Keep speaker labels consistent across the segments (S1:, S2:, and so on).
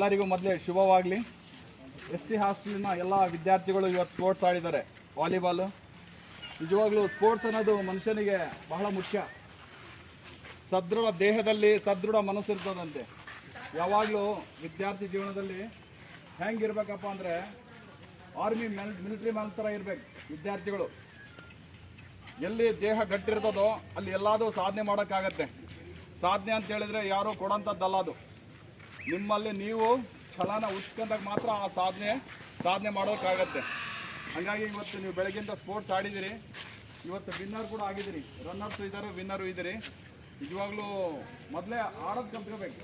S1: ಎಲ್ಲರಿಗೂ ಮೊದಲೇ ಶುಭವಾಗಲಿ. ಎಸ್ ಟಿ ಹಾಸ್ಟೆಲಿನ ಎಲ್ಲ ವಿದ್ಯಾರ್ಥಿಗಳು ಇವತ್ತು ಸ್ಪೋರ್ಟ್ಸ್ ಆಡಿದ್ದಾರೆ. ವಾಲಿಬಾಲು. ನಿಜವಾಗ್ಲೂ ಸ್ಪೋರ್ಟ್ಸ್ ಅನ್ನೋದು ಮನುಷ್ಯನಿಗೆ ಬಹಳ ಮುಖ್ಯ. ಸದೃಢ ದೇಹದಲ್ಲಿ ಸದೃಢ ಮನಸ್ಸಿರ್ತದಂತೆ. ಯಾವಾಗಲೂ ವಿದ್ಯಾರ್ಥಿ ಜೀವನದಲ್ಲಿ ಹೆಂಗಿರ್ಬೇಕಪ್ಪ ಅಂದರೆ ಆರ್ಮಿ ಮೆಲ್, ಮಿಲಿಟ್ರಿ ಮ್ಯಾನ್ ಥರ ಇರಬೇಕು ವಿದ್ಯಾರ್ಥಿಗಳು. ಎಲ್ಲಿ ದೇಹ ಗಟ್ಟಿರ್ತದೋ ಅಲ್ಲಿ ಎಲ್ಲಾದರೂ ಸಾಧನೆ ಮಾಡೋಕ್ಕಾಗತ್ತೆ. ಸಾಧನೆ ಅಂತ ಹೇಳಿದರೆ ಯಾರು ಕೊಡೋಂಥದ್ದಲ್ಲ ಅದು. ನಿಮ್ಮಲ್ಲಿ ನೀವು ಛಲನ ಉಚ್ಕೊಂಡಾಗ ಮಾತ್ರ ಆ ಸಾಧನೆ ಸಾಧನೆ ಮಾಡೋಕ್ಕಾಗತ್ತೆ. ಹಾಗಾಗಿ ಇವತ್ತು ನೀವು ಬೆಳಗ್ಗಿಂದ ಸ್ಪೋರ್ಟ್ಸ್ ಆಡಿದ್ದೀರಿ. ಇವತ್ತು ವಿನ್ನರ್ ಕೂಡ ಆಗಿದ್ದೀರಿ. ರನ್ನರ್ಸು ಇದ್ದಾರೆ, ವಿನ್ನರು ಇದ್ದೀರಿ. ನಿಜವಾಗ್ಲೂ ಮೊದಲೇ ಆಡೋದು ಕಲ್ತ್ಕೋಬೇಕು.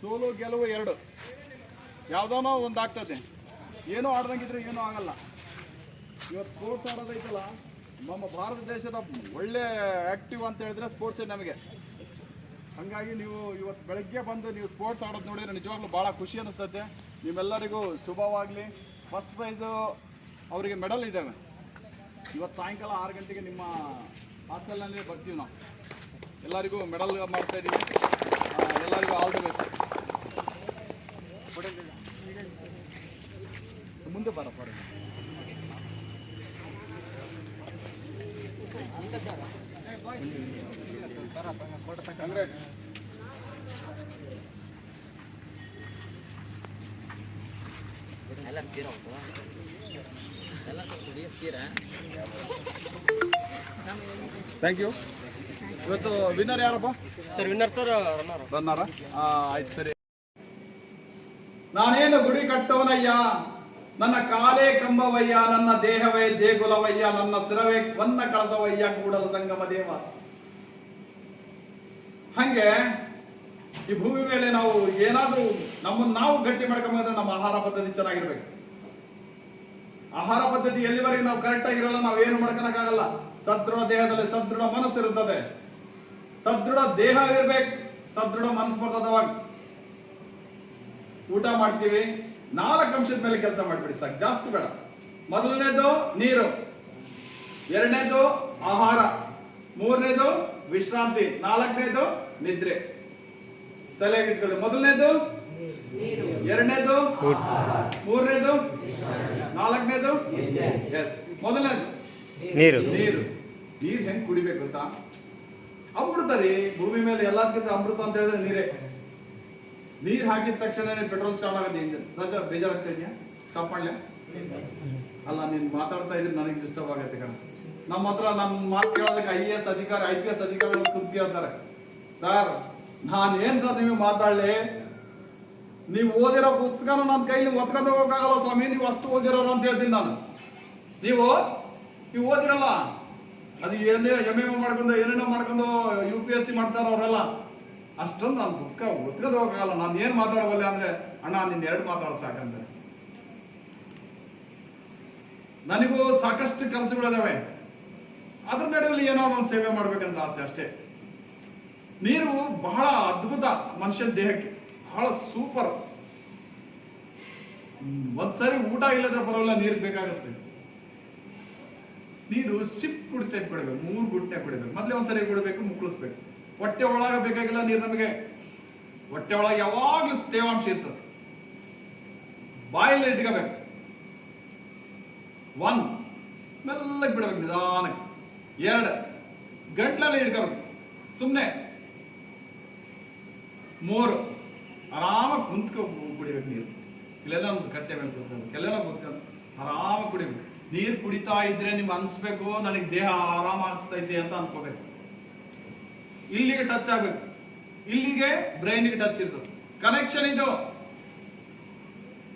S1: ಸೋಲು, ಗೆಲುವು ಎರಡು. ಯಾವುದೋ ಒಂದು ಆಗ್ತದೆ. ಏನೂ ಆಡ್ದಂಗಿದ್ರೆ ಏನೂ ಆಗಲ್ಲ. ಇವತ್ತು ಸ್ಪೋರ್ಟ್ಸ್ ಆಡೋದೈತಲ್ಲ, ನಮ್ಮ ಭಾರತ ದೇಶದ ಒಳ್ಳೆ ಆಕ್ಟಿವ್ ಅಂತ ಹೇಳಿದ್ರೆ ಸ್ಪೋರ್ಟ್ಸೇ ನಮಗೆ. ಹಂಗಾಗಿ ನೀವು ಇವತ್ತು ಬೆಳಗ್ಗೆ ಬಂದು ನೀವು ಸ್ಪೋರ್ಟ್ಸ್ ಆಡೋದು ನೋಡಿದ್ರೆ ನಿಜವಾಗ್ಲೂ ಭಾಳ ಖುಷಿ ಅನಿಸ್ತೈತೆ. ನಿಮ್ಮೆಲ್ಲರಿಗೂ ಶುಭವಾಗಲಿ. ಫಸ್ಟ್ ಪ್ರೈಸು ಅವರಿಗೆ ಮೆಡಲ್ ಇದ್ದಾವೆ ಇವತ್ತು ಸಾಯಂಕಾಲ ಆರು ಗಂಟೆಗೆ ನಿಮ್ಮ ಹಾಸ್ಟೆಲ್ನಲ್ಲಿ ಬರ್ತೀವಿ ನಾವು. ಎಲ್ಲರಿಗೂ ಮೆಡಲ್ ಮಾಡ್ತಾ ಇದ್ದೀವಿ ಎಲ್ಲರಿಗೂ ಆಲ್ ದಿ ಬೆಸ್ಟ್ ಮುಂದೆ ಬರಪ್ಪ
S2: ಎಲ್ಲ ತೀರ ಉಂಟು ಎಲ್ಲ ಕುಡಿ ತೀರ
S1: ಥ್ಯಾಂಕ್ ಯು ಇವತ್ತು ವಿನ್ನರ್ ಯಾರಪ್ಪ?
S2: ಸರ್ ವಿನ್ನರ್ ಸರ್ ರನ್ನರ್
S1: ಆಯ್ತು ಸರಿ. ನಾನೇನು ಗುಡಿ ಕಟ್ಟವನಯ್ಯ ನನ್ನ ಕಾಲೇ ಕಂಬವಯ್ಯ ನನ್ನ ದೇಹವೇ ದೇಗುಲವಯ್ಯ ನನ್ನ ಸಿರವೇ ಕೊನ್ನ ಕಳಸವಯ್ಯ ಕೂಡಲ ಸಂಗಮ ದೇವ. ಹಂಗೆ ಈ ಭೂಮಿ ಮೇಲೆ ನಾವು ಏನಾದ್ರೂ ನಮ್ಮನ್ನು ನಾವು ಗಟ್ಟಿ ಮಾಡ್ಕೊಂಬಂದ್ರೆ ನಮ್ಮ ಆಹಾರ ಪದ್ಧತಿ ಚೆನ್ನಾಗಿರ್ಬೇಕು. ಆಹಾರ ಪದ್ಧತಿ ಎಲ್ಲಿವರೆಗೆ ನಾವು ಕರೆಕ್ಟ್ ಆಗಿರಲ್ಲ, ನಾವು ಏನು ಮಾಡ್ಕೊಳಕ್ಕಾಗಲ್ಲ. ಸದೃಢ ದೇಹದಲ್ಲಿ ಸದೃಢ ಮನಸ್ಸು ಇರುತ್ತದೆ ಸದೃಢ ದೇಹ ಆಗಿರ್ಬೇಕು ಸದೃಢ ಮನಸ್ಸು ಬರ್ತದ ಊಟ ಮಾಡ್ತೀವಿ, ನಾಲ್ಕು ಅಂಶದ ಮೇಲೆ ಕೆಲಸ ಮಾಡ್ಬಿಡಿ ಸಾಕು, ಜಾಸ್ತಿ ಬೇಡ. ಮೊದಲನೇದು ನೀರು, ಎರಡನೇದು ಆಹಾರ, ಮೂರನೇದು ವಿಶ್ರಾಂತಿ, ನಾಲ್ಕನೇದು ನಿದ್ರೆ. ತಲೆಗೆ ಇಟ್ಕೊಳ್ಳಿ ಮೊದಲನೇದು? ಎರಡನೇದು? ಮೂರನೇದು? ನಾಲ್ಕನೇದು? ಎಸ್ ಮೊದಲನೇದು?
S3: ನೀರು.
S1: ನೀರು. ನೀರು ಹೆಂಗ್ ಕುಡಿಬೇಕು ಅಂತ? ಅಮೃತ ರೀ ಭೂಮಿ ಮೇಲೆ ಎಲ್ಲದಕ್ಕಿಂತ ಅಮೃತ ಅಂತ ಹೇಳಿದ್ರೆ ನೀರೇ. ನೀರ್ ಹಾಕಿದ ತಕ್ಷಣ ಪೆಟ್ರೋಲ್ ಚಾಲ್ ಆಗುತ್ತೆ. ಇಂಜಿನ್ ರಜಾ ಬೇಜಾರಾಗ್ತಾ ಇದೆಯಾ? ಸ್ಟಾಪ್ ಮಾಡ್ಲ? ಅಲ್ಲ ನೀನ್ ಮಾತಾಡ್ತಾ ಇದ್ರೆ ನನಗೆ ಡಿಸ್ಟರ್ಬ್ ಆಗತ್ತೆ ಕಣ. ನಮ್ಮ ಹತ್ರ ನಮ್ಮ ಮಾತು ಕೇಳೋದಕ್ಕೆ ಐ ಎ ಎಸ್ ಅಧಿಕಾರಿ ಐ ಪಿ ಎಸ್ ಅಧಿಕಾರಿಗಳು ಕುಂತ್ ಕೇಳ್ತಾರೆ ಸರ್ ನಾನ್ ಏನ್ ಸರ್ ನೀವು ಮಾತಾಡಲಿ? ನೀವು ಓದಿರೋ ಪುಸ್ತಕನ ನನ್ನ ಕೈಲಿ ಒತ್ಕೊಂಡು ಹೋಗಕ್ಕಾಗಲ್ಲ ಸ್ವಾಮಿ, ನೀವು ಅಷ್ಟು ಓದಿರೋರು ಅಂತ ಹೇಳ್ತೀನಿ ನಾನು. ನೀವು ನೀವು ಓದಿರಲ್ಲ? ಅದು ಏನೇ ಎಂ ಎಂ ಮಾಡ್ಕೊಂಡು, ಏನೇನೋ ಮಾಡ್ಕೊಂಡು ಯು ಪಿ ಎಸ್ ಸಿ ಮಾಡ್ತಾರ ಅವರೆಲ್ಲ. ಅಷ್ಟೊಂದು ನಾನು ಬುಕ್ಕ ಒತ್ಕೊಂಡು ಹೋಗಲ್ಲ ನಾನು ಏನು ಮಾತಾಡಬಲ್ಲ ಅಂದ್ರೆ, ಅಣ್ಣ ನಿನ್ನ ಎರಡು ಮಾತಾಡೋ ಸಾಕಂದ್ರೆ. ನನಗೂ ಸಾಕಷ್ಟು ಕೆಲಸಗಳಿದಾವೆ ಅದ್ರ ನಡುವಲ್ಲಿ ಏನೋ ಒಂದು ಸೇವೆ ಮಾಡ್ಬೇಕಂತ ಆಸೆ ಅಷ್ಟೇ. ನೀರು ಬಹಳ ಅದ್ಭುತ ಮನುಷ್ಯನ ದೇಹಕ್ಕೆ, ಬಹಳ ಸೂಪರ್ ಒಂದ್ಸರಿ ಊಟ ಇಲ್ಲದ್ರೆ ಬರೋಲ್ಲ ನೀರು ಬೇಕಾಗುತ್ತೆ. ನೀರು ಸಿಪ್ ಕುಡಿತ ಬಿಡಬೇಕು, ಮೂರು ಗುಟ್ಟೆ ಕುಡಿಬೇಕು ಮೊದಲೇ ಒಂದ್ಸರಿ ಕುಡಬೇಕು ಮುಕ್ಕಳಿಸ್ಬೇಕು. ಹೊಟ್ಟೆ ಒಳಗೆ ಬೇಕಾಗಿಲ್ಲ ನೀರು ನಮಗೆ. ಹೊಟ್ಟೆ ಒಳಗೆ ಯಾವಾಗ್ಲೂ ತೇವಾಂಶ ಇರ್ತದೆ. ಬಾಯಲ್ಲಿ ಇಟ್ಕೋಬೇಕು. ಒನ್ ಮೆಲ್ಲಗೆ ಬಿಡಬೇಕು ನಿಧಾನಕ್ಕೆ. ಎರಡು, ಗಂಟ್ಲಲ್ಲಿ ಇಟ್ಕೋಬೇಕು. ಸುಮ್ಮನೆ ಮೂರು ಆರಾಮಾಗಿ ಕುಂತ್ಕೊ ಕುಡಿಬೇಕು ನೀರು. ಇಲ್ಲೆಲ್ಲ ನಮ್ದು ಕಟ್ಟೆ ಮೇಲೆ ಕೂತ್ಕೊಂಡು ಕೆಲವೆಲ್ಲ ಕೂತ್ಕೊಂಡು ಆರಾಮಾಗಿ ಕುಡಿಬೇಕು. ನೀರು ಕುಡಿತಾ ಇದ್ರೆ ನಿಮ್ಗೆ ಅನ್ಸ್ಬೇಕು, ನನಗೆ ದೇಹ ಆರಾಮ ಅನಿಸ್ತೈತೆ ಅಂತ ಅನ್ಕೋಬೇಕು. ಇಲ್ಲಿಗೆ ಟಚ್ ಆಗ್ಬೇಕು. ಇಲ್ಲಿಗೆ ಬ್ರೈನ್ಗೆ ಟಚ್ ಇರ್ತದೆ. ಕನೆಕ್ಷನ್ ಇದು.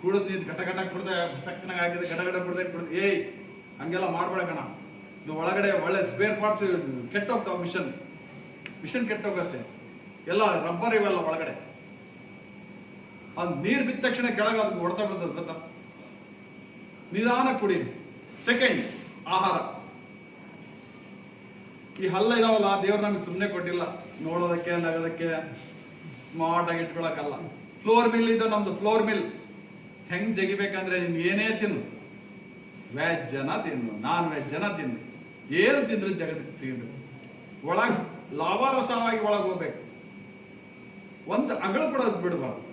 S1: ಕುಡಿದ್ ನೀರು ಘಟ ಘಟ ಕುಡ್ದೆ, ಸಕ್ಕನಾಗ ಆಗಿದೆ ಘಟ ಘಟ ಕುಡ್ದೆ ಕುಡ್ದು, ಏಯ್, ಹಂಗೆಲ್ಲ ಮಾಡ್ಬೇಡ ಕಣ. ಇದು ಒಳಗಡೆ ಒಳ್ಳೆ ಸ್ಪೇರ್ ಪಾರ್ಟ್ಸ್ ಕೆಟ್ಟೋಗ್ತಾವ ಮಿಷನ್ ಮಿಷನ್ ಕೆಟ್ಟೋಗತ್ತೆ. ಎಲ್ಲ ರಬ್ಬರ್ ಇವೆಲ್ಲ ಒಳಗಡೆ. ಅದು ನೀರು ಬಿದ್ದ ತಕ್ಷಣ ಕೆಳಗೆ ಅದಕ್ಕೆ ಹೊಡ್ತಾ ಬಿಡ್ತದೆ ಗೊತ್ತಾ? ನಿಧಾನ ಕುಡಿ. ಸೆಕೆಂಡ್ ಆಹಾರ. ಈ ಹಲ್ಲ ಇದಾವಲ್ಲ, ದೇವ್ರು ನಮ್ಗೆ ಸುಮ್ಮನೆ ಕೊಟ್ಟಿಲ್ಲ. ನೋಡೋದಕ್ಕೆ, ನಗೋದಕ್ಕೆ ಸ್ಮಾರ್ಟ್ ಆಗಿ ಇಟ್ಕೊಳಕಲ್ಲ ಫ್ಲೋರ್ ಮಿಲ್ ಇದು ನಮ್ದು ಫ್ಲೋರ್ ಮಿಲ್ ಹೆಂಗ್ ಜಗಿಬೇಕಂದ್ರೆ ನೀನ್ ಏನೇ ತಿನ್ನು. ವೆಜ್ ಜನ ತಿನ್ನು ನಾನ್ ವೆಜ್ ಜನ ತಿನ್ನು. ಏನು ತಿಂದ್ರೆ ಜಗತ್ತಿಗೆ ಒಳಗ್ ಲಾಭರಸವಾಗಿ ಒಳಗೆ ಹೋಗ್ಬೇಕು. ಒಂದು ಅಗಳ ಕೂಡ ಬಿಡಬಾರ್ದು.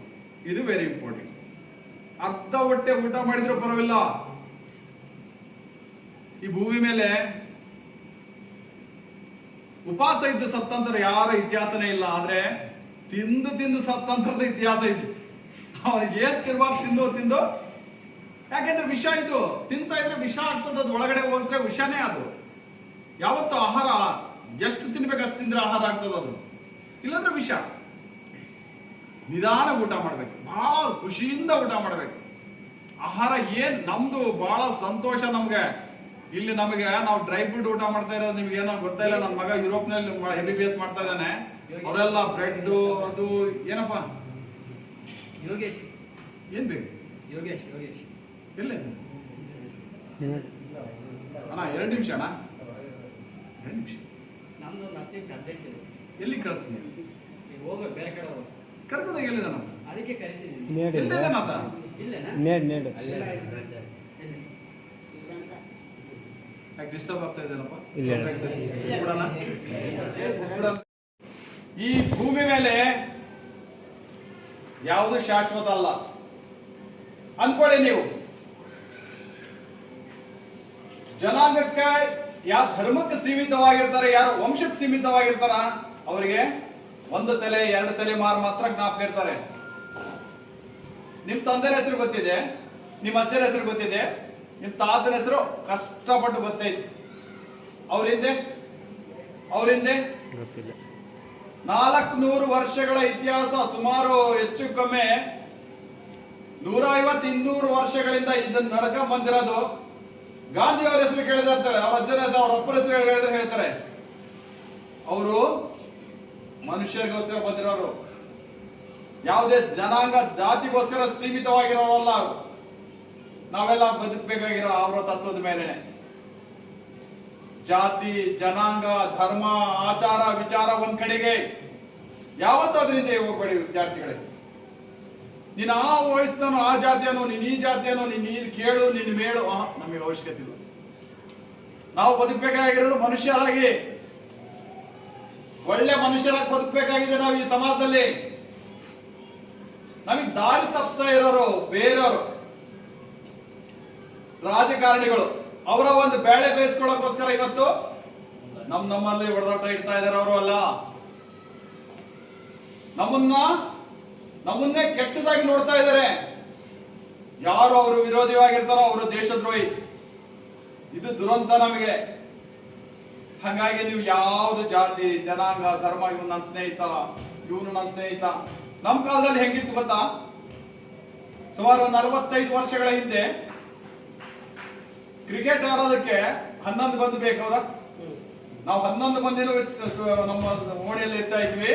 S1: ಇದು ವೆರಿ ಇಂಪಾರ್ಟೆಂಟ್ ಅರ್ಧ ಹೊಟ್ಟೆ ಊಟ ಮಾಡಿದ್ರು ಪರವಿಲ್ಲ ಈ ಭೂಮಿ ಮೇಲೆ ಉಪವಾಸ ಇದ್ದು ಸತ್ತಂತರ ಯಾರ ಇತಿಹಾಸನೇ ಇಲ್ಲ, ಆದ್ರೆ ತಿಂದು ತಿಂದು ಸತ್ತಂತರದ ಇತಿಹಾಸ ಇದೆ. ಅವನಿಗೆ ಏನ್ ತಿರ್ಬಾರ್ದು ತಿಂದು ತಿಂದು? ಯಾಕೆಂದ್ರೆ ವಿಷ ಇದು, ತಿಂತ ಇದ್ರೆ ವಿಷ ಆಗ್ತದ ಒಳಗಡೆ ಹೋದ್ರೆ ವಿಷನೇ ಅದು. ಯಾವತ್ತು ಆಹಾರ, ಎಷ್ಟು ತಿನ್ಬೇಕು ಅಷ್ಟು ತಿಂದ್ರೆ ಆಹಾರ ಆಗ್ತದ ಅದು ಇಲ್ಲಾಂದ್ರೆ ವಿಷ. ನಿಧಾನ ಊಟ ಮಾಡ್ಬೇಕು. ಬಹಳ ಖುಷಿಯಿಂದ ಊಟ ಮಾಡಬೇಕು. ಆಹಾರ ಏನ್ ನಮ್ದು ಬಹಳ ಸಂತೋಷ ನಮ್ಗೆ. ಇಲ್ಲಿ ನಮಗೆ ನಾವು ಡ್ರೈ ಫ್ರೂಟ್ ಊಟ ಮಾಡ್ತಾ ಇರೋದು ನಿಮ್ಗೆ ಏನೋ ಗೊತ್ತಾ ಇಲ್ಲ. ನನ್ನ ಮಗ ಯುರೋಪ್ನಲ್ಲಿ ಎಂ ಬಿ ಬಿ ಎಸ್ ಮಾಡ್ತಾ ಇದ್ದಾನೆ. ಅವರೆಲ್ಲ ಬ್ರೆಡ್ ಅದು ಏನಪ್ಪ?
S2: ಯೋಗೇಶ್.
S1: ಏನ್ ಬೇಕು?
S2: ಯೋಗೇಶ್ ಯೋಗೇಶ್.
S1: ಎಲ್ಲ? ಅಣ್ಣ ಎರಡು ನಿಮಿಷ ಅಣ್ಣ. ಎರಡು ನಿಮಿಷ.
S2: ನಮ್ದು ಹತ್ತು ನಿಮಿಷ
S1: ಎಲ್ಲಿ ಕಳಿಸ್ತೀನಿ?
S2: ಹೋಗ ಬೇರೆ ಕಡೆ
S1: ಎಲ್ಲಿದ್ದಾನ
S2: ಅದಕ್ಕೆ ಕರಿತೀನಿ.
S1: ಎಲ್ಲಿದ್ದಾನ ಆತ
S2: ಇಲ್ಲೇನಾ?
S3: ನೇಡ್ ನೇಡ್.
S1: ಯಾಕೆ ಡಿಸ್ಟರ್ಬ್ ಆಗ್ತಾ ಇದ್ದೇನಪ್ಪ?
S3: ಇಲ್ಲ.
S1: ಕೂತ್ಬಿಡೋಣ? ಕೂತ್ಬಿಡೋಣ? ಈ ಭೂಮಿ ಮೇಲೆ ಯಾವುದು ಶಾಶ್ವತ ಅಲ್ಲ. ಅನ್ಕೊಳ್ಳಿ ನೀವು. ಜನಾಂಗಕ್ಕೆ ಯಾವ ಧರ್ಮಕ್ಕೆ ಸೀಮಿತವಾಗಿರ್ತಾರೆ ಯಾರು ವಂಶಕ್ಕೆ ಸೀಮಿತವಾಗಿರ್ತಾರ ಅವರಿಗೆ ಒಂದು ತಲೆ ಎರಡು ತಲೆ ಮಾರು ಮಾತ್ರ ಜ್ಞಾಪಕ ಇರ್ತಾರೆ. ನಿಮ್ ತಂದೆಯ ಹೆಸರು ಗೊತ್ತಿದೆ ನಿಮ್ ಅಜ್ಜನ ಹೆಸರು ಗೊತ್ತಿದೆ ನಿಮ್ ತಾತನ ಹೆಸರು ಕಷ್ಟಪಟ್ಟು ಗೊತ್ತೈತಿ. ಅವ್ರ ಹಿಂದೆ ಅವ್ರ ಹಿಂದೆ
S3: ಗೊತ್ತಿಲ್ಲ.
S1: ನಾಲ್ಕು ನೂರು ವರ್ಷಗಳ ಇತಿಹಾಸ ಸುಮಾರು ಹೆಚ್ಚು ಕಮ್ಮಿ ನೂರ ಐವತ್ತು ಇನ್ನೂರು ವರ್ಷಗಳಿಂದ ಇದನ್ನ ನಡ್ಕ ಬಂದಿರೋದು ಗಾಂಧಿ ಅವರ ಹೆಸರು ಕೇಳಿದ್ರೆ ಇರ್ತಾರೆ ಅವ್ರ ಅಜ್ಜನ ಹೆಸರು ಅವ್ರ ಒಪ್ಪರ ಹೆಸರು ಹೇಳಿದ್ರೆ ಹೇಳ್ತಾರೆ. ಅವರು ಮನುಷ್ಯರಿಗೋಸ್ಕರ ಬಂದಿರೋರು. ಯಾವುದೇ ಜನಾಂಗ ಜಾತಿಗೋಸ್ಕರ ಸೀಮಿತವಾಗಿರೋರಲ್ಲ. ನಾವೆಲ್ಲ ಬದುಕಬೇಕಾಗಿರೋ ಅವರ ತತ್ವದ ಮೇಲೆ. ಜಾತಿ, ಜನಾಂಗ, ಧರ್ಮ, ಆಚಾರ, ವಿಚಾರ ಒಂದ್ ಕಡೆಗೆ. ಯಾವತ್ತೂ ಅದರಿಂದ ಹೋಗ್ಬೇಡಿ ವಿದ್ಯಾರ್ಥಿಗಳೇ. ನೀನು ಆ ವಯಸ್ಸನು ಆ ಜಾತಿಯನ್ನು ನೀನ್ ಈ ಜಾತಿಯನ್ನು ನೀನ್ ನೀನ್ ಕೇಳು, ನಿನ್ ಮೇಳು. ನಮಗೆ ಅವಶ್ಯಕತೆ ಇಲ್ಲ. ನಾವು ಬದುಕಬೇಕಾಗಿರೋದು ಮನುಷ್ಯರಾಗಿ. ಒಳ್ಳೆ ಮನುಷ್ಯರಾಗಿ ಬದುಕಬೇಕಾಗಿದೆ ನಾವು ಈ ಸಮಾಜದಲ್ಲಿ. ನಮಗೆ ದಾರಿ ತಪ್ಪಿಸ್ತಾ ಇರೋರು ಬೇರೆಯವರು. ರಾಜಕಾರಣಿಗಳು, ಅವರ ಒಂದು ಬೇಳೆ ಬೇಯಿಸ್ಕೊಳ್ಳೋಕೋಸ್ಕರ ಇವತ್ತು ನಮ್ ನಮ್ಮಲ್ಲಿ ಹೊಡೆದಾಟ ಇಡ್ತಾ ಇದಾರೆ ಅವರು ಅಲ್ಲ. ನಮ್ಮನ್ನ, ನಮ್ಮನ್ನೇ ಕೆಟ್ಟದಾಗಿ ನೋಡ್ತಾ ಇದ್ದಾರೆ. ಯಾರು ಅವರು ವಿರೋಧಿಯಾಗಿರ್ತಾರೋ ಅವರು ದೇಶದ್ರೋಹಿ. ಇದು ದುರಂತ ನಮಗೆ. ಹಾಗಾಗಿ ನೀವು ಯಾವ್ದು ಜಾತಿ, ಜನಾಂಗ, ಧರ್ಮ, ಇವನು ನನ್ನ ಸ್ನೇಹಿತ, ಇವನು ನನ್ನ ಸ್ನೇಹಿತ. ನಮ್ಮ ಕಾಲದಲ್ಲಿ ಹೆಂಗಿತ್ತು ಗೊತ್ತಾ? ಸುಮಾರು ನಲವತ್ತೈದು ವರ್ಷಗಳ ಹಿಂದೆ ಕ್ರಿಕೆಟ್ ಆಡೋದಕ್ಕೆ ಹನ್ನೊಂದು ಮಂದಿ ಬೇಕಾದ ನಾವು ಹನ್ನೊಂದು ಮಂದಿನೂ ನಮ್ಮ ಓಣಿಯಲ್ಲಿ ಇರ್ತಾ ಇದ್ವಿ.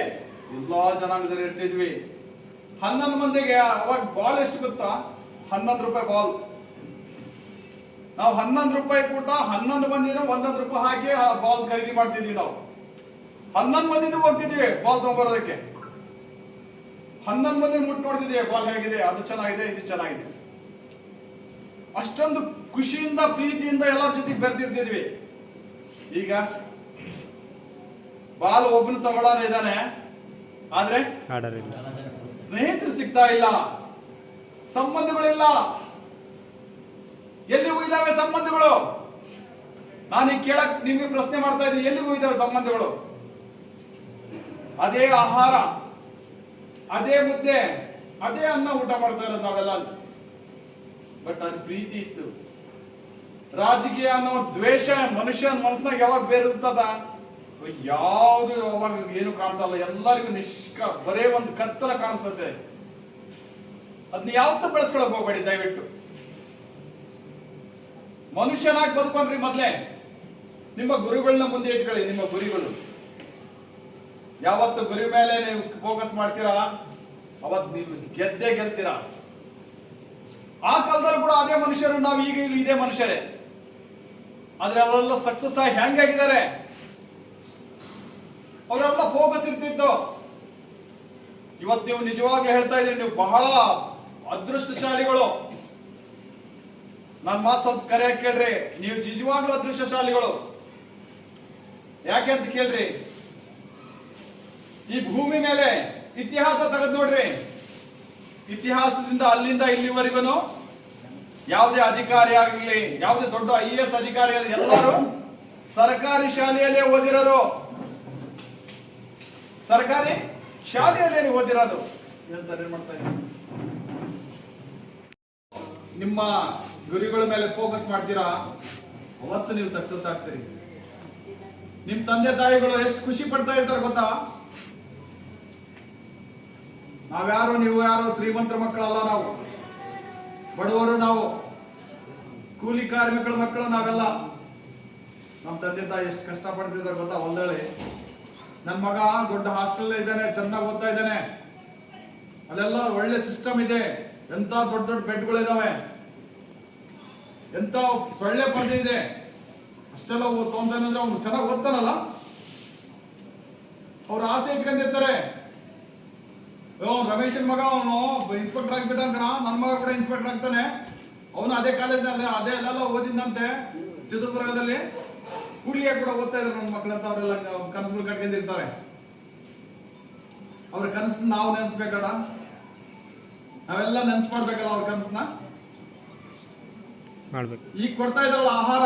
S1: ಎಲ್ಲಾ ಜನಾಂಗದಲ್ಲಿ ಇರ್ತಿದ್ವಿ ಹನ್ನೊಂದು ಮಂದಿಗೆ ಅವಾಗ ಬಾಲ್ ಎಷ್ಟು ಗೊತ್ತಾ? ಹನ್ನೊಂದು ರೂಪಾಯಿ ಬಾಲ್ ನಾವು ಹನ್ನೊಂದು ರೂಪಾಯಿ ಕೂಟ ಹನ್ನೊಂದು ಮಂದಿನ ಒಂದೊಂದು ರೂಪಾಯಿ ಹಾಕಿ ಆ ಬಾಲ್ ಖರೀದಿ ಮಾಡ್ತಿದ್ವಿ ನಾವು. ಹನ್ನೊಂದು ಮಂದಿನೂ ಹೋಗ್ತಿದ್ವಿ ಬಾಲ್ ತಗೊಂಡ್ಬರೋದಕ್ಕೆ ಹನ್ನೊಂದು ಮಂದಿ ಮುಟ್ಟು ನೋಡ್ತಿದ್ವಿ ಬಾಲ್ ಹೇಗಿದೆ? ಅದು ಚೆನ್ನಾಗಿದೆ ಇದು ಚೆನ್ನಾಗಿದೆ. ಅಷ್ಟೊಂದು ಖುಷಿಯಿಂದ ಪ್ರೀತಿಯಿಂದ ಎಲ್ಲರ ಜೊತೆಗೆ ಬೆರ್ತಿರ್ತಿದ್ವಿ. ಈಗ ಬಾಲ್ ಒಬ್ಬನು ತಗೊಳ್ಳೋದ ಇದ್ದಾನೆ ಆದ್ರೆ ಸ್ನೇಹಿತರು ಸಿಗ್ತಾ ಇಲ್ಲ ಸಂಬಂಧಗಳಿಲ್ಲ. ಎಲ್ಲಿ ಇದಾವೆ ಸಂಬಂಧಗಳು? ನಾನು ಕೇಳಕ್ ನಿಮ್ಗೆ ಪ್ರಶ್ನೆ ಮಾಡ್ತಾ ಇದ್ದೀನಿ, ಎಲ್ಲಿಗೂ ಇದಾವೆ ಸಂಬಂಧಗಳು? ಅದೇ ಆಹಾರ, ಅದೇ ಮುದ್ದೆ, ಅದೇ ಅನ್ನ ಊಟ ಮಾಡ್ತಾ ಇರೋದು ನಾವೆಲ್ಲ ಬಟ್ ಅಲ್ಲಿ ಪ್ರೀತಿ ಇತ್ತು. ರಾಜಕೀಯ ಅನ್ನೋ ದ್ವೇಷ ಮನುಷ್ಯನ ಮನಸ್ಸಿನಾಗ ಯಾವಾಗ ಬೇರಿರ್ತದ? ಯಾವುದು ಯಾವಾಗ ಏನು ಕಾಣಿಸಲ್ಲ. ಎಲ್ಲರಿಗೂ ನಿಷ್ಕ, ಬರೇ ಒಂದು ಕತ್ತಲ ಕಾಣಿಸುತ್ತೆ. ಅದನ್ನ ಯಾವತ್ತೂ ಬೆಳೆಸ್ಕೊಳಕ್ ಹೋಗ್ಬೇಡಿ, ದಯವಿಟ್ಟು. ಮನುಷ್ಯನಾಗಿ ಬದುಕೊಂಡ್ರಿ ಮೊದ್ಲೇ. ನಿಮ್ಮ ಗುರುಗಳನ್ನ ಮುಂದೆ ಇಟ್ಕೊಳ್ಳಿ, ನಿಮ್ಮ ಗುರಿಗಳು. ಯಾವತ್ತು ಗುರಿ ಮೇಲೆ ನೀವು ಫೋಕಸ್ ಮಾಡ್ತೀರಾ? ಅವತ್ ನೀವು ಗೆದ್ದೇ ಗೆಲ್ತೀರಾ? ಆ ಕಾಲದಲ್ಲಿ ಕೂಡ ಅದೇ ಮನುಷ್ಯರು, ನಾವು ಈಗ ಇದೇ ಮನುಷ್ಯರೇ. ಆದ್ರೆ ಅವರೆಲ್ಲ ಸಕ್ಸಸ್ ಆಗಿ ಆಗಿದ್ದಾರೆ ಅವರೆಲ್ಲ ಫೋಕಸ್ ಇರ್ತಿತ್ತು. ಇವತ್ತು ನೀವು ನಿಜವಾಗಿ ಹೇಳ್ತಾ ಇದ್ದೀರಿ, ನೀವು ಬಹಳ ಅದೃಷ್ಟಶಾಲಿಗಳು. ನನ್ನ ಮಾತು ಸ್ವಲ್ಪ ಕರೆಯಾಗಿ ಕೇಳ್ರಿ. ನೀವು ನಿಜವಾಗ್ಲೂ ಅದೃಷ್ಟಶಾಲಿಗಳು. ಯಾಕೆ ಅಂತ ಕೇಳ್ರಿ. ಈ ಭೂಮಿ ಮೇಲೆ ಇತಿಹಾಸ ತೆಗೆದು ನೋಡ್ರಿ. ಇತಿಹಾಸದಿಂದ ಅಲ್ಲಿಂದ ಇಲ್ಲಿವರೆಗೂ ಯಾವುದೇ ಅಧಿಕಾರಿ ಆಗಲಿ ಯಾವುದೇ ದೊಡ್ಡ ಐ ಎಸ್ ಅಧಿಕಾರಿ ಆಗಲಿ ಎಲ್ಲರೂ ಸರ್ಕಾರಿ ಶಾಲೆಯಲ್ಲೇ ಓದಿರೋರು. ಸರ್ಕಾರಿ ಶಾಲೆಯಲ್ಲೇ ಓದಿರೋದು. ಏನ್ ಸರ್ ಏನ್ ಮಾಡ್ತಾ? ನಿಮ್ಮ ಗುರಿಗಳ ಮೇಲೆ ಫೋಕಸ್ ಮಾಡ್ತೀರಾ? ಅವತ್ತು ನೀವು ಸಕ್ಸಸ್ ಆಗ್ತೀರಿ. ನಿಮ್ ತಂದೆ ತಾಯಿಗಳು ಎಷ್ಟು ಖುಷಿ ಪಡ್ತಾ ಇರ್ತಾರೆ ಗೊತ್ತಾ? ನಾವ್ಯಾರು ನೀವು ಯಾರು ಶ್ರೀಮಂತರ ಮಕ್ಕಳಲ್ಲ ನಾವು. ಬಡವರು ನಾವು. ಕೂಲಿ ಕಾರ್ಮಿಕರ ಮಕ್ಕಳು ನಾವೆಲ್ಲ. ನಮ್ಮ ತಂದೆ ತಾಯಿ ಎಷ್ಟು ಕಷ್ಟ ಪಡ್ತಿದ್ದಾರೆ ಗೊತ್ತಾ? ಹೊಲ್ದಳಿ ನನ್ನ ಮಗ ದೊಡ್ಡ ಹಾಸ್ಟೆಲ್ ಇದ್ದಾನೆ, ಚೆನ್ನಾಗಿ ಓದ್ತಾ ಇದ್ದಾನೆ. ಅಲ್ಲೆಲ್ಲ ಒಳ್ಳೆ ಸಿಸ್ಟಮ್ ಇದೆ. ಎಂತ ದೊಡ್ಡ ದೊಡ್ಡ ಬೆಡ್ಗಳಿದಾವೆ ಎಂತ ಸೊಳ್ಳೆ ಪರ್ದೆ ಇದೆ? ಅಷ್ಟೆಲ್ಲ ತೊಗೊಂತಾನೆ ಅವನು ಚೆನ್ನಾಗಿ ಓದ್ತಾನಲ್ಲ? ಅವ್ರ ಆಸೆ ಇಟ್ಕೊಂಡಿರ್ತಾರೆ. ರಮೇಶನ್ ಮಗ ಅವನು ಇನ್ಸ್ಪೆಕ್ಟರ್ ಆಗ್ಬಿಟ್ಟ ಕಣ. ನನ್ನ ಮಗ ಕೂಡ ಇನ್ಸ್ಪೆಕ್ಟರ್ ಆಗ್ತಾನೆ. ಅವನು ಅದೇ ಕಾಲೇಜ್ನಲ್ಲಿ, ಅದೇ ಅಲ್ಲೆಲ್ಲ ಓದಿದ್ದಂತೆ ಚಿತ್ರದುರ್ಗದಲ್ಲಿ. ಕೂಲಿಯಾಗಿ ಕೂಡ ಓದ್ತಾ ಇದ್ದಾರೆ ನನ್ನ ಮಕ್ಕಳಂತ ಅವರೆಲ್ಲ ಕನಸುಗಳು ಕಟ್ಕೊಂಡಿರ್ತಾರೆ. ಅವ್ರ ಕನಸನ್ನ ನಾವು ನೆನೆಸ್ಬೇಕಡ ನಾವೆಲ್ಲ ನೆನ್ಸ್ಕೊಡ್ಬೇಕಲ್ಲ ಅವ್ರ ಕನಸನ್ನ
S3: ಮಾಡ್ಬೇಕು.
S1: ಈಗ ಕೊಡ್ತಾ ಇದ್ದಾವಲ್ಲ ಆಹಾರ?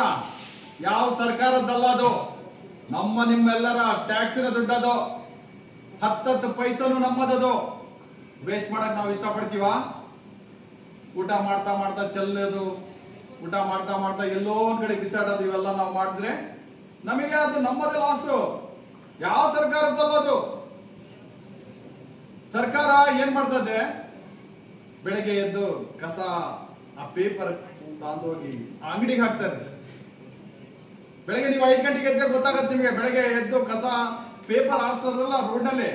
S1: ಯಾವ ಸರ್ಕಾರದ್ದಲ್ಲ ಅದು? ನಮ್ಮ ನಿಮ್ಮೆಲ್ಲರ ಟ್ಯಾಕ್ಸಿನ ದುಡ್ಡದು. ಹತ್ತತ್ತು ಪೈಸನು ನಮ್ಮದದು. ವೇಸ್ಟ್ ಮಾಡಕ್ ನಾವು ಇಷ್ಟಪಡ್ತೀವ? ಊಟ ಮಾಡ್ತಾ ಮಾಡ್ತಾ ಚೆಲ್ಲೋದು. ಊಟ ಮಾಡ್ತಾ ಮಾಡ್ತಾ ಎಲ್ಲೋ ಒಂದ್ ಕಡೆ ಬಿಸಾಡೋದು ಇವೆಲ್ಲ ನಾವು ಮಾಡಿದ್ರೆ ನಮಗೆ ಅದು ನಮ್ಮದೇ ಲಾಸು ಯಾವ ಸರ್ಕಾರದ್ದಲ್ಲ ಅದು? ಸರ್ಕಾರ ಏನ್ ಮಾಡ್ತದೆ? ಬೆಳಿಗ್ಗೆ ಎದ್ದು ಕಸ, ಆ ಪೇಪರ್ ಹೋಗಿ ಅಂಗಡಿಗೆ ಹಾಕ್ತಾರೆ. ಬೆಳಗ್ಗೆ ನೀವು ಐದು ಗಂಟೆಗೆ ಎದ್ದರೆ ಗೊತ್ತಾಗತ್ತೆ ನಿಮಗೆ. ಬೆಳಗ್ಗೆ ಎದ್ದು ಕಸ ಪೇಪರ್ ಹಾಕ್ಸೋದ್ರಲ್ಲ ರೋಡ್ನಲ್ಲಿ.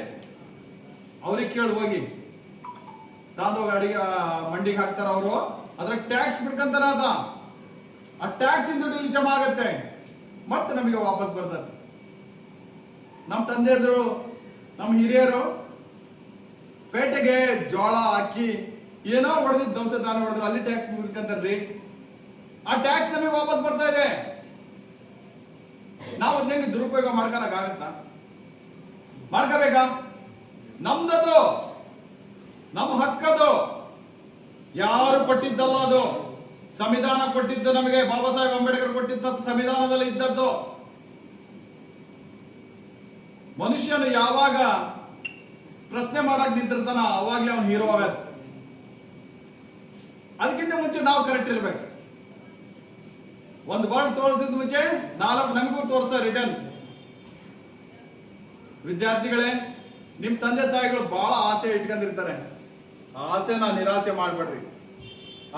S1: ಅವ್ರಿಗೆ ಕೇಳಿ ಹೋಗಿ. ತಾಂದೋಗಿ ಅಡಿಗೆ ಮಂಡಿಗೆ ಹಾಕ್ತಾರ ಅವರು. ಅದ್ರ ಟ್ಯಾಕ್ಸ್ ಬಿಡ್ಕಂತಾರ ಅದ. ಆ ಟ್ಯಾಕ್ಸ್ ದುಡ್ಡು ಜಮಾ ಆಗತ್ತೆ. ಮತ್ತೆ ನಮಗೆ ವಾಪಸ್ ಬರ್ತದೆ. ನಮ್ಮ ತಂದೆಯದ್ರು ನಮ್ಮ ಹಿರಿಯರು, ಪೇಟೆಗೆ ಜೋಳ ಅಕ್ಕಿ ಏನೋ ಹೊಡೆದ್ ದೋಸೆ ದಾನ ಹೊಡೆದ್ರು, ಅಲ್ಲಿ ಟ್ಯಾಕ್ಸ್ ಮುಗಿಸ್ಕೊಂತಾರ್ರಿ ಆ ಟ್ಯಾಕ್ಸ್ ನಮಗೆ ವಾಪಸ್ ಬರ್ತಾ ಇದೆ. ನಾವು ಅದನ್ನ ದುರುಪಯೋಗ ಮಾಡ್ಕೊಳಕ್ ಆಗತ್ತ? ಮಾಡ್ಕೋಬೇಕಾ? ನಮ್ದದು, ನಮ್ಮ ಹಕ್ಕದು. ಯಾರು ಕೊಟ್ಟಿದ್ದಲ್ಲ ಅದು? ಸಂವಿಧಾನ ಕೊಟ್ಟಿದ್ದು ನಮಗೆ, ಬಾಬಾ ಸಾಹೇಬ್ ಅಂಬೇಡ್ಕರ್ ಕೊಟ್ಟಿದ್ದ ಸಂವಿಧಾನದಲ್ಲಿ ಇದ್ದದ್ದು. ಮನುಷ್ಯನು ಯಾವಾಗ ಪ್ರಶ್ನೆ ಮಾಡಕ್ ನಿಂತಿರ್ತಾನ, ಅವಾಗ್ಲೇ ಅವನು ಹೀರೋ ಆಗತ್ತೆ. ಅದಕ್ಕಿಂತ ಮುಂಚೆ ನಾವು ಕರೆಕ್ಟ್ ಇರಬೇಕು. ಒಂದು ವರ್ಡ್ ತೋರಿಸಿದ ಮುಂಚೆ ನಾಲ್ಕು ನಮಗೂ ತೋರಿಸ್ತಾರೆ ರಿಟರ್ನ್ ವಿದ್ಯಾರ್ಥಿಗಳೇ, ನಿಮ್ ತಂದೆ ತಾಯಿಗಳು ಬಹಳ ಆಸೆ ಇಟ್ಕೊಂಡಿರ್ತಾರೆ. ಆಸೆನ ನಿರಾಸೆ ಮಾಡ್ಬೇಡ್ರಿ.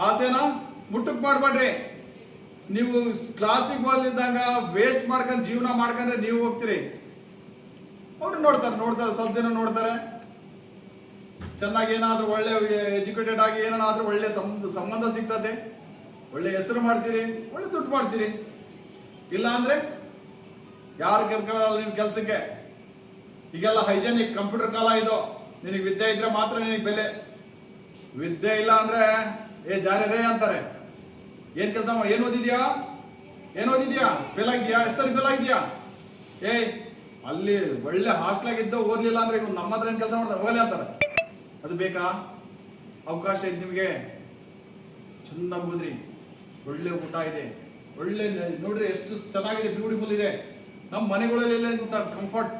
S1: ಆಸೆನ ಮುಟ್ಟಕ್ ಮಾಡ್ಬೇಡ್ರಿ. ನೀವು ಕ್ಲಾಸಿಗೆ ಹೋಗ್ಲಿದ್ದಾಗ ವೇಸ್ಟ್ ಮಾಡ್ಕೊಂಡು ಜೀವನ ಮಾಡ್ಕೊಂಡ್ರೆ ನೀವು ಹೋಗ್ತೀರಿ. ಅವ್ರು ನೋಡ್ತಾರೆ ನೋಡ್ತಾರೆ, ಸ್ವಲ್ಪ ದಿನ ನೋಡ್ತಾರೆ. ಚೆನ್ನಾಗಿ ಏನಾದರೂ ಒಳ್ಳೆ ಎಜುಕೇಟೆಡ್ ಆಗಿ ಏನಾದರೂ ಒಳ್ಳೆ ಸಂಬಂಧ ಸಿಗ್ತದೆ. ಒಳ್ಳೆ ಹೆಸರು ಮಾಡ್ತೀರಿ, ಒಳ್ಳೆ ದುಡ್ಡು ಮಾಡ್ತೀರಿ. ಇಲ್ಲ ಅಂದ್ರೆ ಯಾರು ಕರ್ಕೊಳ್ಳಲ್ಲ ನಿನ್ ಕೆಲ್ಸಕ್ಕೆ? ಈಗೆಲ್ಲ ಹೈಜೆನಿಕ್ ಕಂಪ್ಯೂಟರ್ ಕಾಲ ಇದು. ನಿನಗೆ ವಿದ್ಯೆ ಇದ್ರೆ ಮಾತ್ರ ನಿನಗೆ ಬೆಲೆ. ವಿದ್ಯೆ ಇಲ್ಲ ಅಂದ್ರೆ, ಏ ಜಾರಿ ರೇ ಅಂತಾರೆ. ಏನ್ ಕೆಲಸ ಏನ್ ಓದಿದ್ಯಾ? ಏನ್ ಓದಿದ್ಯಾ? ಫೇಲ್ ಆಗಿದ್ಯಾ? ಎಷ್ಟು ಸರಿ ಫೇಲ್ ಆಗಿದ್ಯಾ? ಏಯ್, ಅಲ್ಲಿ ಒಳ್ಳೆ ಹಾಸ್ಟೆಲ್ ಓದಲಿಲ್ಲ ಅಂದ್ರೆ ನಮ್ಮ ಹತ್ರ ಏನ್ ಕೆಲಸ ಮಾಡ್ತಾರೆ? ಹೋಗಲಿ ಅಂತಾರೆ. ಅದು ಬೇಕಾ? ಅವಕಾಶ ಇದೆ ನಿಮಗೆ. ಚೆಂದ ಬಂದ್ರಿ ಒಳ್ಳೆ ಊಟ ಇದೆ. ಒಳ್ಳೆ ನೋಡ್ರಿ ಎಷ್ಟು ಚೆನ್ನಾಗಿದೆ ಬ್ಯೂಟಿಫುಲ್ ಇದೆ. ನಮ್ಮ ಮನೆಗಳಲ್ಲಿ ಅಂತ ಕಂಫರ್ಟ್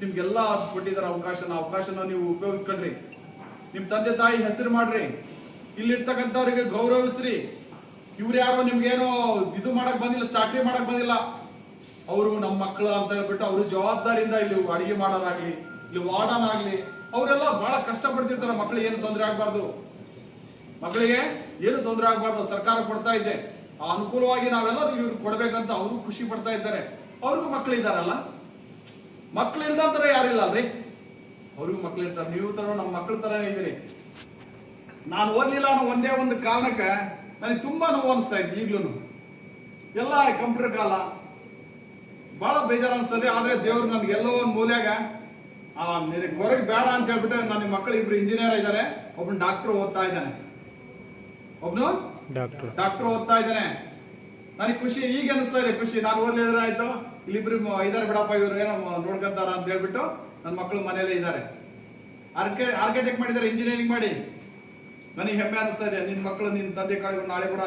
S1: ನಿಮ್ಗೆಲ್ಲ ಕೊಟ್ಟಿದ್ದಾರೆ ಅವಕಾಶನ. ಅವಕಾಶನ ನೀವು ಉಪಯೋಗಿಸ್ಕೊಳ್ರಿ ನಿಮ್ಮ ತಂದೆ ತಾಯಿ ಹೆಸರು ಮಾಡ್ರಿ. ಇಲ್ಲಿರ್ತಕ್ಕಂಥವ್ರಿಗೆ ಗೌರವಿಸ್ರಿ. ಇವ್ರು ಯಾರೋ ನಿಮ್ಗೇನೋ ಇದು ಮಾಡಕ್ ಬಂದಿಲ್ಲ, ಚಾಕ್ರಿ ಮಾಡಕ್ ಬಂದಿಲ್ಲ. ಅವರು ನಮ್ಮ ಮಕ್ಕಳು ಅಂತ ಹೇಳ್ಬಿಟ್ಟು ಅವರು ಜವಾಬ್ದಾರಿಯಿಂದ ಇಲ್ಲಿ ಅಡಿಗೆ ಮಾಡೋದಾಗ್ಲಿ ಇಲ್ಲಿ ವಾರ್ಡನ್ ಆಗ್ಲಿ, ಅವರೆಲ್ಲ ಬಹಳ ಕಷ್ಟ ಪಡ್ತಿರ್ತಾರೆ ಮಕ್ಕಳಿಗೆ ಏನು ತೊಂದರೆ ಆಗಬಾರ್ದು. ಮಕ್ಕಳಿಗೆ ಏನು ತೊಂದರೆ ಆಗಬಾರ್ದು, ಸರ್ಕಾರ ಕೊಡ್ತಾ ಇದೆ. ಆ ಅನುಕೂಲವಾಗಿ ನಾವೆಲ್ಲ ಇವ್ರಿಗೆ ಕೊಡ್ಬೇಕಂತ ಅವರು ಖುಷಿ ಪಡ್ತಾ ಇದ್ದಾರೆ. ಅವ್ರಿಗೂ ಮಕ್ಕಳು ಇದ್ದಾರಲ್ಲ? ಮಕ್ಕಳು ಇಲ್ದಂತರ ಯಾರಿಲ್ಲ ಅಲ್ರಿ? ಅವ್ರಿಗೂ ಮಕ್ಕಳು ಇರ್ತಾರೆ. ನೀವು ತರ ನಮ್ಮ ಮಕ್ಕಳ ತರನೇ ಇದ್ದೀರಿ. ನಾನು ಓದ್ಲಿಲ್ಲ ಅನ್ನೋ ಒಂದೇ ಒಂದು ಕಾರಣಕ್ಕೆ ನನಗೆ ತುಂಬಾ ನೋವು ಅನಿಸ್ತಾ ಇತ್ತು ಈಗ್ಲೂ ಎಲ್ಲ ಕಂಪ್ಯೂಟರ್ ಕಾಲ ಬಹಳ ಬೇಜಾರು ಅನಿಸ್ತದೆ, ಆದ್ರೆ ದೇವ್ರು ನನ್ಗೆ ಎಲ್ಲೋ ಒಂದು ಮೂಲ್ಯಾಗ ಆ ನಿನಗೆ ಹೊರಗೆ ಬೇಡ ಅಂತ ಹೇಳ್ಬಿಟ್ಟು ನನ್ನ ಮಕ್ಕಳು ಇಬ್ರು ಇಂಜಿನಿಯರ್ ಇದ್ದಾರೆ ಒಬ್ಬನು ಡಾಕ್ಟರ್ ಓದ್ತಾ ಇದ್ದಾನೆ. ಒಬ್ನು?
S3: ಡಾಕ್ಟರ್
S1: ಡಾಕ್ಟರ್ ಓದ್ತಾ ಇದ್ದಾನೆ. ನನಗೆ ಖುಷಿ ಈಗ ಅನಿಸ್ತಾ ಇದೆ ಖುಷಿ. ನಾನು ಓದ್ಲಿದ್ರೆ ಆಯ್ತು. ಇಲ್ಲಿಬ್ರು ಇದಾರೆ ಬಿಡಪ್ಪ ಇವ್ರು ಏನೋ ನೋಡ್ಕೊಂತಾರ ಅಂತ ಹೇಳ್ಬಿಟ್ಟು ನನ್ನ ಮಕ್ಕಳು ಮನೇಲೆ ಇದ್ದಾರೆ ಆರ್ಕೆ ಆರ್ಕಿಟೆಕ್ಟ್ ಮಾಡಿದ್ದಾರೆ ಇಂಜಿನಿಯರಿಂಗ್ ಮಾಡಿ. ನನಗೆ ಹೆಮ್ಮೆ ಅನಿಸ್ತಾ ಇದೆ. ನಿನ್ನ ಮಕ್ಕಳು ನಿನ್ನ ತಂದೆ ಕಾಳು ನಾಳೆ ಕೂಡ